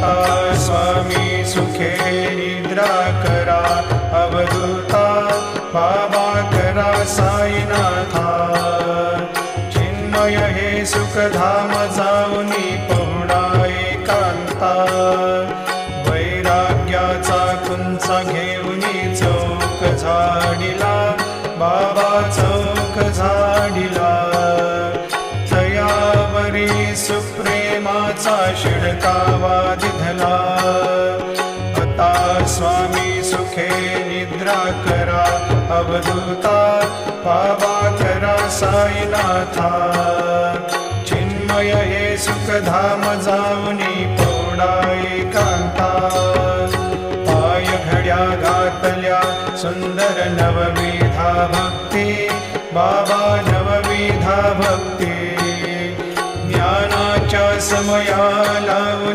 माता स्वामी सुखे निद्रा करा अवधूता बाबा करा साईनाथा. चिन्मय हे सुखधाम जाऊनी पहुडा एकांता. वैराग्याचा कुंचा घेऊनी चौक झाडिला बाबा चौक झाडिला. तयावरी सुप्रेमाचा शिडकावा दिधला आता स्वामी सुखे निद्रा करा अवधूता बाबा करा साईनाथा. चिन्मय हे सुखधाम जाऊनी पौडा एकांता. पाय घड्या घातल्या सुंदर नवविधा भक्ती बाबा नवविधा भक्ती. સમયા લાવ